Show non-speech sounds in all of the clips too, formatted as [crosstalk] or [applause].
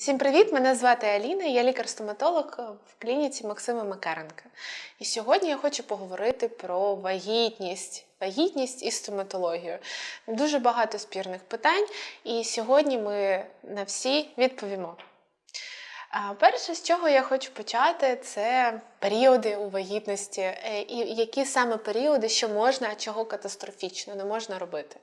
Всім привіт! Мене звати Аліна, я лікар-стоматолог в клініці Максима Макаренка. І сьогодні я хочу поговорити про вагітність, вагітність і стоматологію. Дуже багато спірних питань, і сьогодні ми на всі відповімо. Перше, з чого я хочу почати, це періоди у вагітності, Е, і які саме періоди, що можна, а чого катастрофічно не можна робити.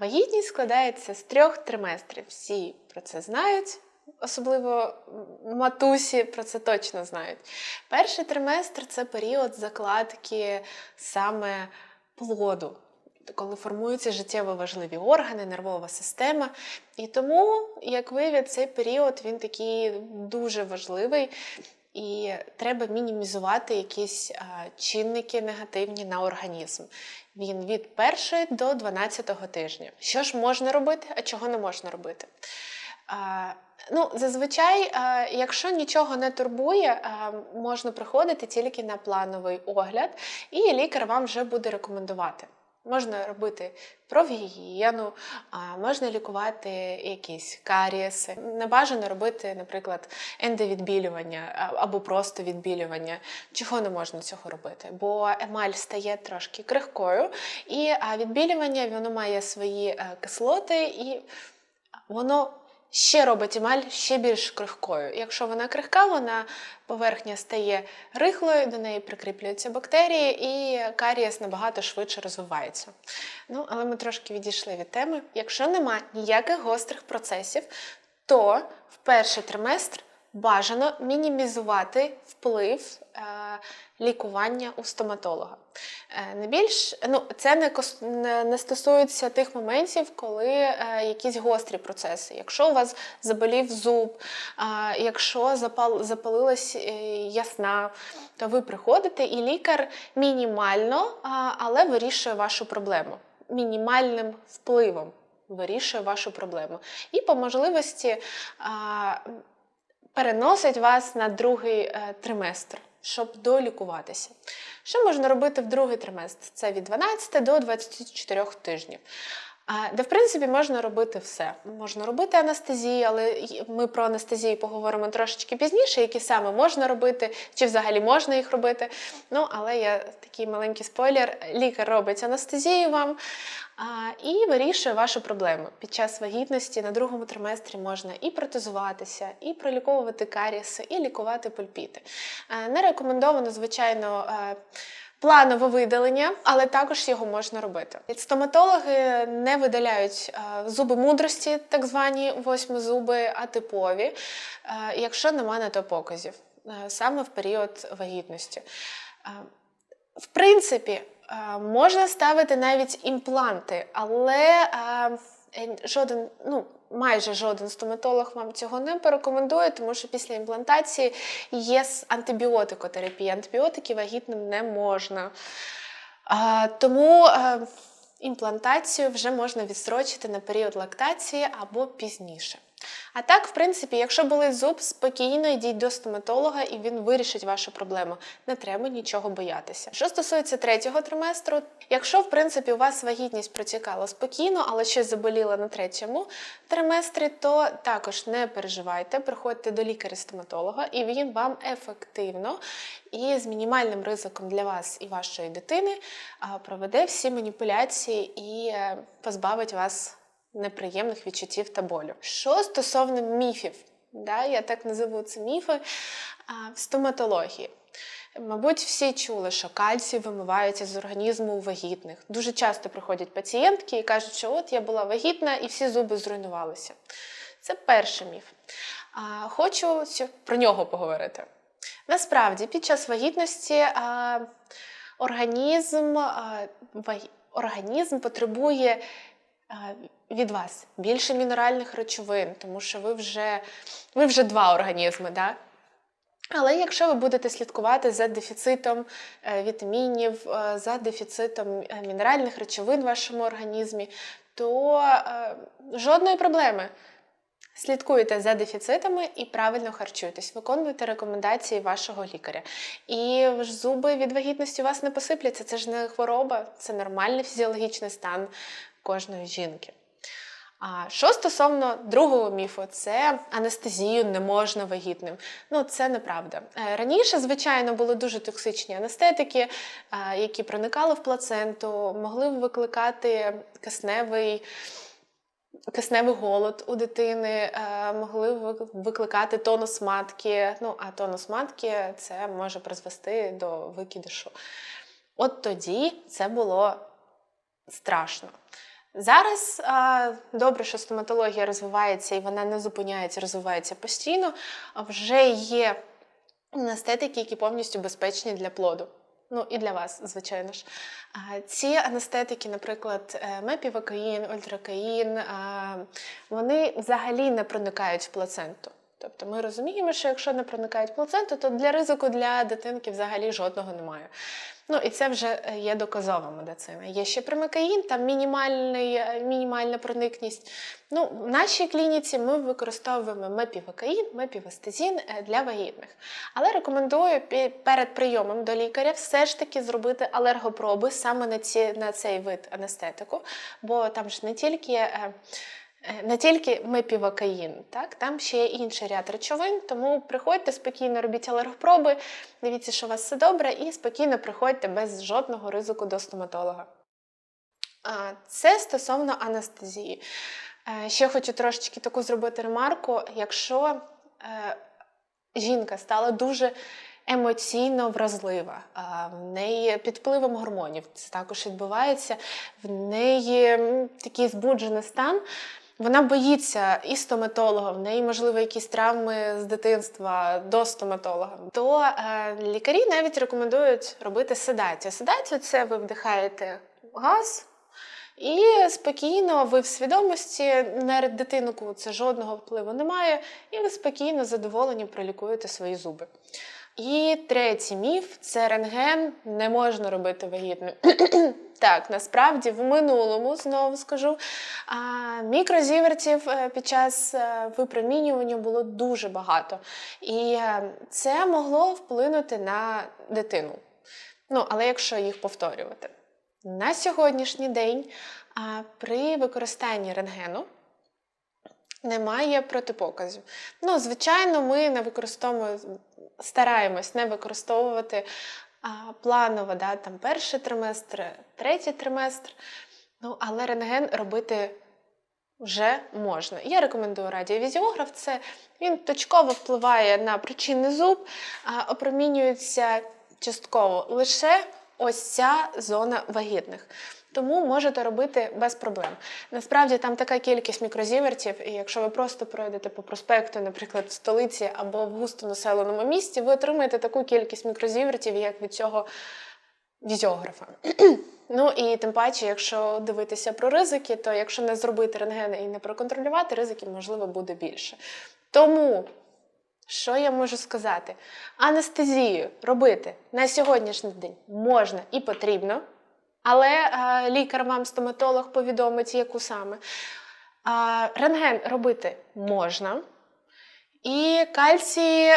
Вагітність складається з трьох триместрів. Всі про це знають, особливо матусі про це точно знають. Перший триместр це період закладки саме плоду. Коли формуються життєво важливі органи, нервова система. І тому, як виявить, цей період він такий дуже важливий, і треба мінімізувати якісь чинники негативні на організм. Він від 1 до 12 тижня. Що ж можна робити, а чого не можна робити? Ну, зазвичай, якщо нічого не турбує, можна приходити тільки на плановий огляд, і лікар вам вже буде рекомендувати. Можна робити провгігієну, можна лікувати якісь карієси. Не бажано робити, наприклад, ендовідбілювання або просто відбілювання. Чого не можна цього робити? Бо емаль стає трошки крихкою, і відбілювання воно має свої е, кислоти, і воно ще робить емаль ще більш крихкою. Якщо вона крихка, вона поверхня стає рихлою, до неї прикріплюються бактерії, і карієс набагато швидше розвивається. Ну, але ми трошки відійшли від теми. Якщо нема ніяких гострих процесів, то в перший триместр бажано мінімізувати вплив е, лікування у стоматолога. Е, не більш, ну, це не, не, не стосується тих моментів, коли е, якісь гострі процеси. Якщо у вас заболів зуб, е, якщо запал, запалилась е, ясна, то ви приходите і лікар мінімально, а, але вирішує вашу проблему мінімальним впливом. Вирішує вашу проблему. І по можливості переносить вас на другий е, триместр, щоб долікуватися. Що можна робити в другий триместр? Це від 12 до 24 тижнів. Де, в принципі, можна робити все. Можна робити анестезію, але ми про анестезію поговоримо трошечки пізніше, які саме можна робити, чи взагалі можна їх робити. Ну, але я такий маленький спойлер: лікар робить анестезію вам а, і вирішує вашу проблему. Під час вагітності на другому триместрі можна і протезуватися, і проліковувати каріси, і лікувати пульпіти. Е, Не рекомендовано, звичайно. Планове видалення, але також його можна робити. Стоматологи не видаляють е, зуби мудрості, так звані восьмизуби, а типові, е, якщо немає на то показів, е, саме в період вагітності. В принципі, можна ставити навіть імпланти, але жоден, ну, майже жоден стоматолог вам цього не порекомендує, тому що після імплантації є антибіотикотерапія. Антибіотики вагітним не можна. А, тому а, імплантацію вже можна відстрочити на період лактації або пізніше. А так, в принципі, якщо болить зуб, спокійно йдіть до стоматолога і він вирішить вашу проблему. Не треба нічого боятися. Що стосується третього триместру, якщо в принципі у вас вагітність протікала спокійно, але щось заболіло на третьому триместрі, то також не переживайте, приходьте до лікаря-стоматолога, і він вам ефективно і з мінімальним ризиком для вас і вашої дитини проведе всі маніпуляції і е, позбавить вас неприємних відчуттів та болю. Що стосовно міфів, да, я так називу це міфи в стоматології. Мабуть, всі чули, що кальцій вимивається з організму вагітних. Дуже часто приходять пацієнтки і кажуть, що от я була вагітна і всі зуби зруйнувалися. Це перший міф. А, хочу про нього поговорити. Насправді, під час вагітності а, організм, а, вагі- організм потребує від вас більше мінеральних речовин, тому що ви вже, ви вже два організми. Да? Але якщо ви будете слідкувати за дефіцитом е, вітамінів, е, за дефіцитом е, мінеральних речовин в вашому організмі, то жодної проблеми. Слідкуйте за дефіцитами і правильно харчуйтесь, виконуйте рекомендації вашого лікаря. І ж зуби від вагітності у вас не посипляться. Це ж не хвороба, це нормальний фізіологічний стан кожної жінки. А що стосовно другого міфу, це анестезію не можна вагітним. Ну, це неправда. Е, Раніше, звичайно, були дуже токсичні анестетики, е, які проникали в плаценту, могли викликати кисневий. Кисневий голод у дитини е, могли ви- викликати тонус матки. Ну, а тонус матки це може призвести до викидишу. От тоді це було страшно. Зараз а, добре, що стоматологія розвивається і вона не зупиняється, розвивається постійно. Вже є анестетики, які повністю безпечні для плоду. Ну і для вас, звичайно ж. Ці анестетики, наприклад, мепівокаїн, мепівакаїн, ультракаїн, вони взагалі не проникають в плаценту. Тобто ми розуміємо, що якщо не проникають плаценту, то для ризику для дитинки взагалі жодного немає. Ну і це вже е, є доказова медицина. Є ще примикаїн, там мінімальний, е, мінімальна проникність. Ну, в нашій клініці ми використовуємо мепівакаїн, мепівестезін е, для вагітних. Але рекомендую перед прийомом до лікаря все ж таки зробити алергопроби саме на, ці, на цей вид анестетику, бо там ж не тільки. Е, Не тільки мепівакаїн, так там ще є інший ряд речовин, тому приходьте спокійно, робіть алергопроби, дивіться, що у вас все добре, і спокійно приходьте без жодного ризику до стоматолога. Це стосовно анестезії. Е, Ще хочу трошечки таку зробити ремарку. Якщо е, жінка стала дуже емоційно вразлива, в неї під впливом гормонів це також відбувається, в неї такий збуджений стан. Вона боїться і стоматолога, в неї, можливо, якісь травми з дитинства до стоматолога. То е, лікарі навіть рекомендують робити седацію. Седацію це ви вдихаєте газ. І спокійно ви в свідомості на дитинку це жодного впливу немає, і ви спокійно задоволені пролікуєте свої зуби. І третій міф це рентген не можна робити вагітним. [clears throat] Так, насправді в минулому знову скажу, мікрозівертів е, під час е, випромінювання було дуже багато. І е, це могло вплинути на дитину. Ну, але якщо їх повторювати. На сьогоднішній день при використанні рентгену немає протипоказів. Ну, звичайно, ми не використовуємо, стараємось не використовувати планово да, там, перший триместр, третій триместр. Ну, але рентген робити вже можна. Я рекомендую радіовізіограф. Це він точково впливає на причинний зуб, а, опромінюється частково лише ось ця зона вагітних. Тому можете робити без проблем. Насправді там така кількість мікрозівертів, і якщо ви просто пройдете по проспекту, наприклад, в столиці або в густо населеному місті, ви отримаєте таку кількість мікрозівертів, як від цього візіографа. [clears throat] Ну і тим паче, якщо дивитися про ризики, то якщо не зробити рентген і не проконтролювати, ризиків можливо буде більше. Тому. Що я можу сказати? Анестезію робити на сьогоднішній день можна і потрібно, але е, лікар вам, стоматолог, повідомить, яку саме. А, рентген робити можна. І кальцій,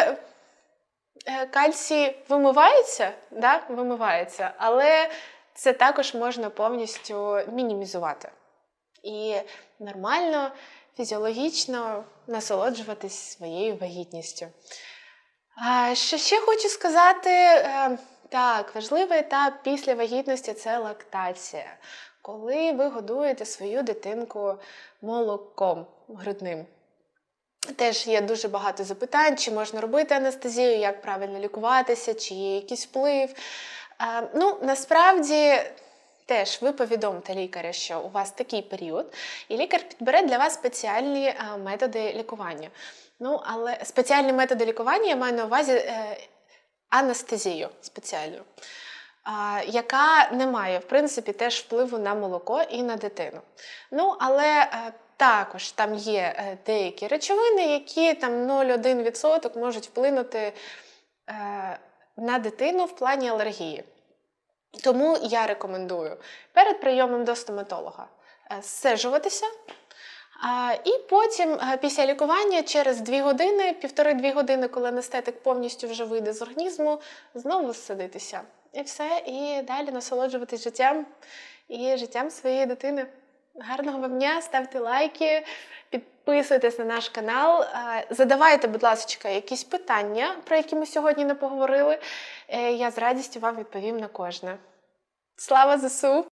е, кальцій вимивається, да? вимивається, але це також можна повністю мінімізувати. І нормально, фізіологічно насолоджуватись своєю вагітністю. Що ще хочу сказати? Так, важливий етап після вагітності це лактація, коли ви годуєте свою дитинку молоком грудним. Теж є дуже багато запитань, чи можна робити анестезію, як правильно лікуватися, чи є якийсь вплив. Е, Ну, насправді. Теж ви повідомте лікаря, що у вас такий період, і лікар підбере для вас спеціальні е, методи лікування. Ну, але спеціальні методи лікування я маю на увазі е, анестезію спеціальну, яка не має, в принципі, теж впливу на молоко і на дитину. Ну, але е, також там є е, деякі речовини, які там 0,1% можуть вплинути е, на дитину в плані алергії. Тому я рекомендую перед прийомом до стоматолога сцежуватися. А, І потім, е, після лікування, через 2 години, півтори-дві години, коли анестетик повністю вже вийде з організму, знову садитися. І все, і далі насолоджуватись життям і життям своєї дитини. Гарного вам дня, ставте лайки, підписуйтесь на наш канал. Е, Задавайте, будь ласка, якісь питання, про які ми сьогодні не поговорили. Е, Я з радістю вам відповім на кожне. Слава ЗСУ!